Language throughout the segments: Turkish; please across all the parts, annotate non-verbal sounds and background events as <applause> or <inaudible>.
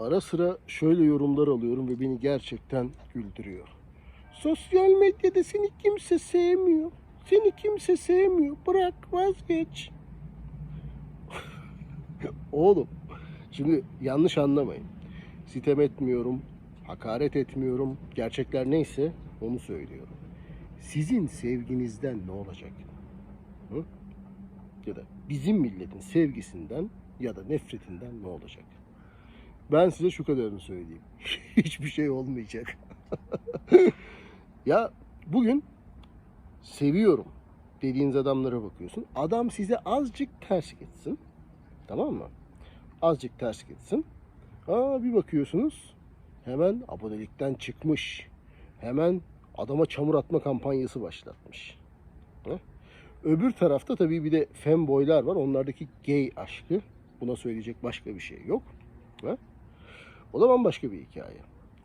ara sıra şöyle yorumlar alıyorum ve beni gerçekten güldürüyor. Sosyal medyada seni kimse sevmiyor. Seni kimse sevmiyor. Bırak vazgeç. <laughs> Oğlum şimdi yanlış anlamayın. Sitem etmiyorum. Hakaret etmiyorum. Gerçekler neyse onu söylüyorum. Sizin sevginizden ne olacak? Hı? Ya da bizim milletin sevgisinden ya da nefretinden ne olacak? Ben size şu kadarını söyleyeyim. <laughs> Hiçbir şey olmayacak. <laughs> ya bugün seviyorum dediğiniz adamlara bakıyorsun. Adam size azıcık ters gitsin. Tamam mı? Azıcık ters gitsin. Aa bir bakıyorsunuz hemen abonelikten çıkmış. Hemen adama çamur atma kampanyası başlatmış. Hı? Öbür tarafta tabii bir de femboylar var. Onlardaki gay aşkı. Buna söyleyecek başka bir şey yok. Hı? O da bambaşka bir hikaye.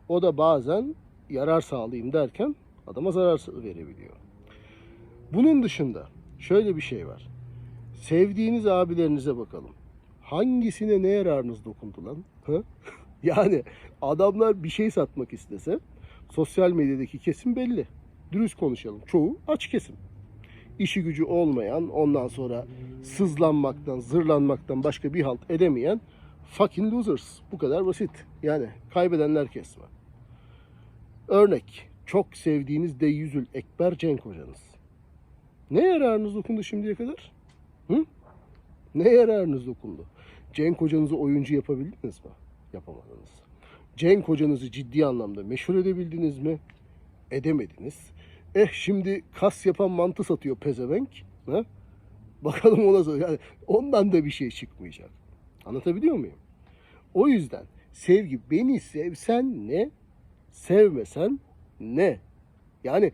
O da bazen yarar sağlayayım derken adama zarar verebiliyor. Bunun dışında şöyle bir şey var. Sevdiğiniz abilerinize bakalım. Hangisine ne yararınız dokundu lan? <laughs> Yani adamlar bir şey satmak istese sosyal medyadaki kesim belli. Dürüst konuşalım. Çoğu aç kesim. İşi gücü olmayan, ondan sonra sızlanmaktan, zırlanmaktan başka bir halt edemeyen fucking losers. Bu kadar basit. Yani kaybedenler kesme. Örnek. Çok sevdiğiniz Deyyüzül Ekber Cenk hocanız. Ne yararınız dokundu şimdiye kadar? Hı? Ne yararınız dokundu? Cenk hocanızı oyuncu yapabildiniz mi? Yapamadınız. Cenk hocanızı ciddi anlamda meşhur edebildiniz mi? Edemediniz. Eh şimdi kas yapan mantı satıyor pezevenk. Ha? Bakalım ona. Yani ondan da bir şey çıkmayacak. Anlatabiliyor muyum? O yüzden sevgi beni sevsen ne? Sevmesen ne? Yani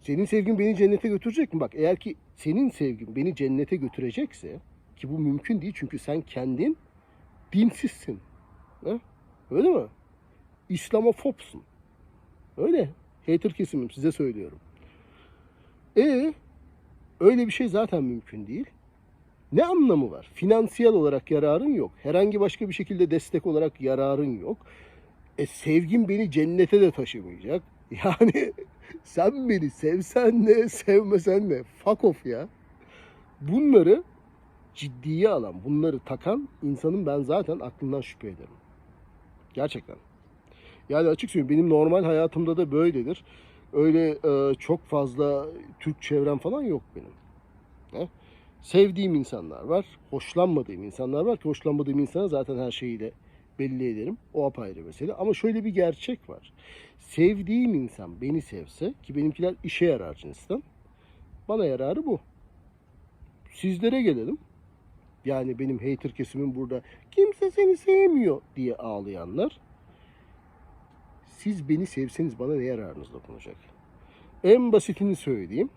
senin sevgin beni cennete götürecek mi? Bak eğer ki senin sevgin beni cennete götürecekse ki bu mümkün değil çünkü sen kendin dinsizsin. Ha? Öyle mi? İslamofobsun. Öyle. Hater kesimim size söylüyorum. E öyle bir şey zaten mümkün değil. Ne anlamı var? Finansiyel olarak yararın yok. Herhangi başka bir şekilde destek olarak yararın yok. E sevgin beni cennete de taşımayacak. <laughs> Yani sen beni sevsen ne, sevmesen ne. Fuck off ya. Bunları ciddiye alan, bunları takan insanın ben zaten aklından şüphe ederim. Gerçekten. Yani açık söyleyeyim benim normal hayatımda da böyledir. Öyle e, çok fazla Türk çevrem falan yok benim. Sevdiğim insanlar var, hoşlanmadığım insanlar var ki hoşlanmadığım insana zaten her şeyiyle belli ederim. O apayrı mesele. Ama şöyle bir gerçek var. Sevdiğim insan beni sevse ki benimkiler işe yarar cinsten. Bana yararı bu. Sizlere gelelim. Yani benim hater kesimin burada kimse seni sevmiyor diye ağlayanlar. Siz beni sevseniz bana ne yararınız dokunacak? En basitini söyleyeyim.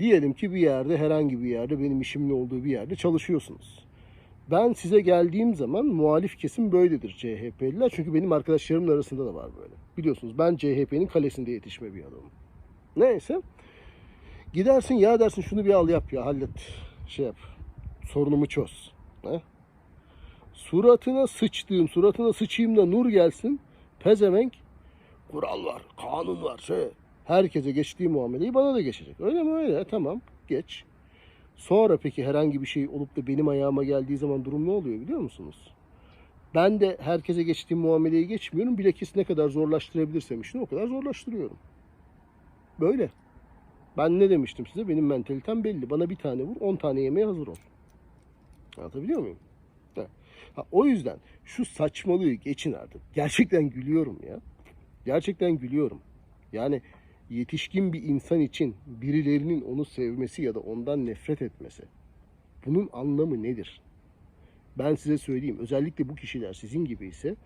Diyelim ki bir yerde herhangi bir yerde benim işimin olduğu bir yerde çalışıyorsunuz. Ben size geldiğim zaman muhalif kesim böyledir CHP'liler. Çünkü benim arkadaşlarımın arasında da var böyle. Biliyorsunuz ben CHP'nin kalesinde yetişme bir adamım. Neyse. Gidersin ya dersin şunu bir al yap ya hallet. Şey yap. Sorunumu çöz. He? Suratına sıçtığım, suratına sıçayım da nur gelsin. Pezevenk. Kural var, kanun var. Şey. Herkese geçtiği muameleyi bana da geçecek. Öyle mi öyle? Tamam geç. Sonra peki herhangi bir şey olup da benim ayağıma geldiği zaman durum ne oluyor biliyor musunuz? Ben de herkese geçtiğim muameleyi geçmiyorum. Bilakis ne kadar zorlaştırabilirsem işini o kadar zorlaştırıyorum. Böyle. Ben ne demiştim size? Benim mentalitem belli. Bana bir tane vur, on tane yemeye hazır ol. Anlatabiliyor muyum? Ha. O yüzden şu saçmalığı geçin artık. Gerçekten gülüyorum ya. Gerçekten gülüyorum. Yani yetişkin bir insan için birilerinin onu sevmesi ya da ondan nefret etmesi. Bunun anlamı nedir? Ben size söyleyeyim. Özellikle bu kişiler sizin gibi ise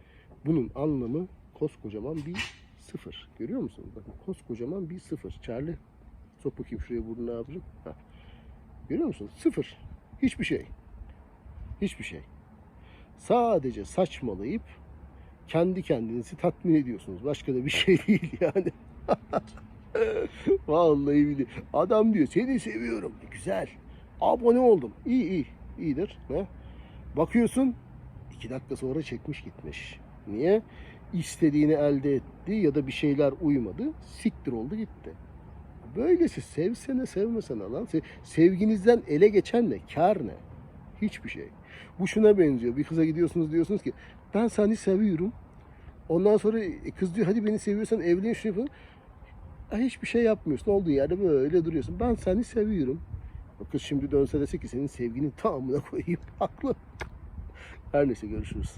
bunun anlamı koskocaman bir sıfır. Görüyor musunuz? Bakın koskocaman bir sıfır. Charlie sok bakayım şuraya burnunu abicim. Heh. Görüyor musunuz? Sıfır. Hiçbir şey. Hiçbir şey. Sadece saçmalayıp kendi kendinizi tatmin ediyorsunuz. Başka da bir şey <laughs> değil yani. <laughs> <laughs> Vallahi billahi. Adam diyor seni seviyorum. Güzel. Abone oldum. İyi iyi. İyidir. Ne? Bakıyorsun iki dakika sonra çekmiş gitmiş. Niye? İstediğini elde etti ya da bir şeyler uymadı. Siktir oldu gitti. Böylesi sevsene sevmesene lan. Se- Sevginizden ele geçen ne? Kar ne? Hiçbir şey. Bu şuna benziyor. Bir kıza gidiyorsunuz diyorsunuz ki ben seni seviyorum. Ondan sonra e, kız diyor hadi beni seviyorsan evlen şunu yapalım. Hiçbir şey yapmıyorsun. Olduğu yerde böyle duruyorsun. Ben seni seviyorum. O kız şimdi dönse dese ki senin sevginin tamamına koyayım. <laughs> Haklı. Her neyse görüşürüz.